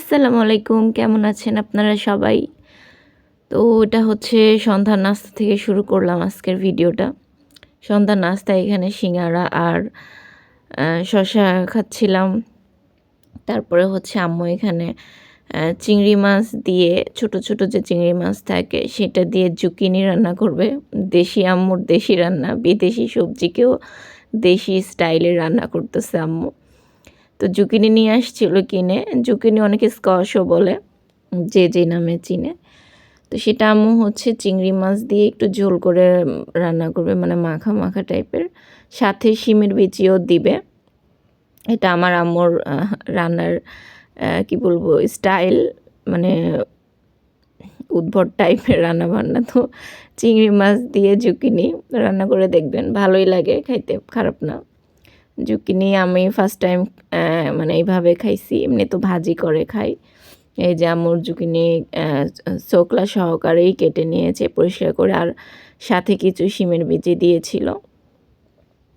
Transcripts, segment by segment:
আসসালামু আলাইকুম, কেমন আছেন আপনারা সবাই? তো এটা হচ্ছে সন্ধ্যার নাস্তা থেকে শুরু করলাম আজকের ভিডিওটা। সন্ধ্যার নাস্তা এখানে সিঙ্গারা আর শসা খাচ্ছিলাম। তারপরে হচ্ছে আম্মু এখানে চিংড়ি মাছ দিয়ে, ছোট ছোট যে চিংড়ি মাছ থাকে সেটা দিয়ে জুকিনি রান্না করবে। দেশি আম্মুর দেশি রান্না, বিদেশি সবজিকেও দেশি স্টাইলে রান্না করতেছে আম্মু। তো জুকিনি নিয়ে আসছিল কিনে। জুকিনি অনেকে স্কশও বলে, যে যে নামে চিনে। তো সেটা আম্মু হচ্ছে চিংড়ি মাছ দিয়ে একটু ঝোল করে রান্না করবে মানে মাখা মাখা টাইপের। সাথে শিমের বিচিও দিবে। এটা আমার আম্মুর রান্নার কি বলব, স্টাইল মানে উদ্ভট টাইপের রান্না বান্না তো চিংড়ি মাছ দিয়ে জুকিনি রান্না করে দেখবেন, ভালোই লাগে, খাইতে খারাপ না। জুকিনি আমি ফার্স্ট টাইম মানে এইভাবে খাইছি, এমনি তো ভাজি করে খাই। এই যে আমুর জুকিনি চোকলা সহকারেই কেটে নিয়েছে পরিষ্কার করে, আর সাথে কিছু শিমের বিচি দিয়েছিল।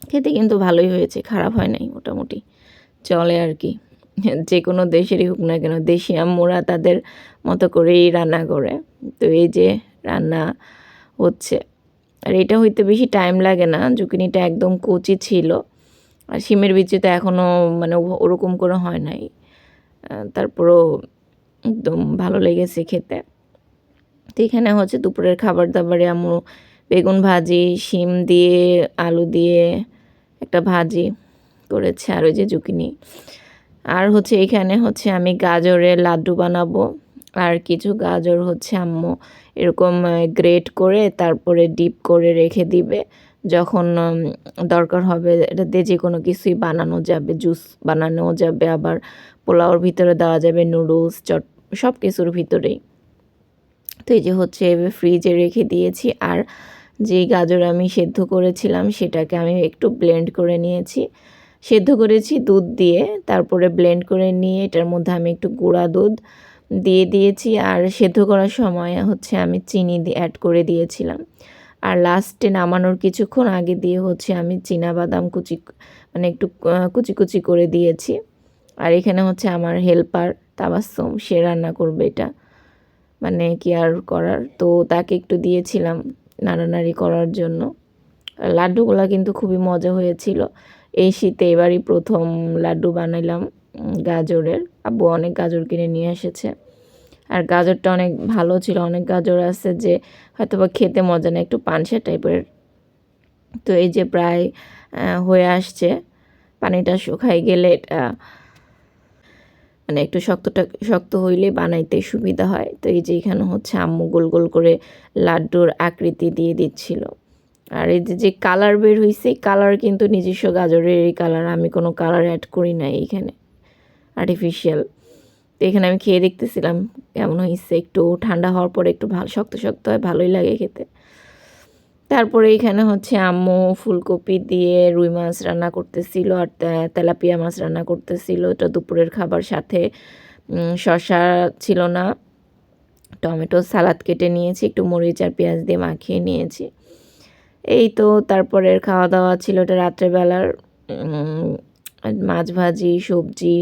খেতে কিন্তু ভালোই হয়েছে, খারাপ হয় নাই মোটামুটি, চলে আর কি। যে কোনো দেশেরই হোক না কেন, দেশি আম্মুরা তাদের মতো করেই রান্না করে। তো এই যে রান্না হচ্ছে, আর এটা হইতে বেশি টাইম লাগে না জুকিনিটা একদম কচি ছিল। আর সিমের বিচি তো এখনও মানে ওরকম করে হয় নাই। তারপরও একদম ভালো লেগেছে খেতে। তো এখানে হচ্ছে দুপুরের খাবার দাবারে আম্মু বেগুন ভাজি, শিম দিয়ে, আলু দিয়ে একটা ভাজি করেছে আর ওই যে জুকিনি। আর হচ্ছে এখানে হচ্ছে আমি গাজরের লাড্ডু বানাবো। আর কিছু গাজর হচ্ছে আম্মু এরকম গ্রেট করে তারপরে ডিপ করে রেখে দিবে। যখন দরকার হবে, এটা দিয়ে যে কোনো কিছুই বানানো যাবে, জুস বানানো যাবে, আবার পোলাওর ভিতরে দেওয়া যাবে নুডলস, চট সব কিছুর ভিতরেই। তো এই যে হচ্ছে ফ্রিজে রেখে দিয়েছি, আর যে গাজর আমি সেদ্ধ করেছিলাম, সেটাকে আমি একটু ব্লেন্ড করে নিয়েছি। সেদ্ধ করেছি দুধ দিয়ে, তারপরে ব্লেন্ড করে নিয়ে, এটার মধ্যে আমি একটু গুঁড়া দুধ দিয়ে দিয়েছি, আর সেদ্ধ করার সময় হচ্ছে, আমি চিনি অ্যাড করে দিয়েছিলাম। আর লাস্টে নামানোর কিছুক্ষণ আগে দিয়ে হচ্ছে আমি বাদাম কুচি মানে একটু কুচি কুচি করে দিয়েছি। আর এখানে হচ্ছে আমার হেল্পার তাবাসম সে রান্না করবে এটা। মানে কি আর করার? তো তাকে একটু দিয়েছিলাম নাড়ানাড়ি করার জন্য। লাড্ডুগুলো কিন্তু খুবই মজা হয়েছিল। এই শীতে এবারই প্রথম লাড্ডু বানাইলাম গাজরের। আব্বু অনেক গাজর কিনে নিয়ে এসেছে। আর গাজরটা অনেক ভালো ছিল, অনেক গাজর আছে যে হয়তো বা খেতে মজা না একটু পানসা টাইপের। তো এই যে প্রায় হয়ে আসছে, পানিটা শুকাই গেলে এটা মানে একটু শক্তটা, শক্ত হইলে বানাইতে সুবিধা হয়। তো এই যে এখানে হচ্ছে আম্মু গোল গোল করে লাড্ডুর আকৃতি দিয়ে দিচ্ছিল। আর এই যে যে কালার বের হয়েছে কালার কিন্তু নিজস্ব গাজরের এই কালার, আমি কোনো কালার অ্যাড করি না এইখানে আর্টিফিশিয়াল তো এখানে আমি খেয়ে দেখতেছিলাম কেমন হয়েছে একটু ঠান্ডা হওয়ার পরে একটু ভালো, শক্ত শক্ত হয়, ভালোই লাগে খেতে। তারপরে এখানে হচ্ছে আম্মু ফুলকপি দিয়ে রুই মাছ রান্না করতেছিল আর তেলাপিয়া মাছ রান্না করতেছিল। এটা দুপুরের খাবার সাথে শসা ছিল না। টমেটো সালাদ কেটে নিয়েছি, একটু মরিচ আর পেঁয়াজ দিয়ে মাখিয়ে নিয়েছি। এই তো তারপরের খাওয়া দাওয়া ছিল এটা রাত্রেবেলার মাছ ভাজি, সবজি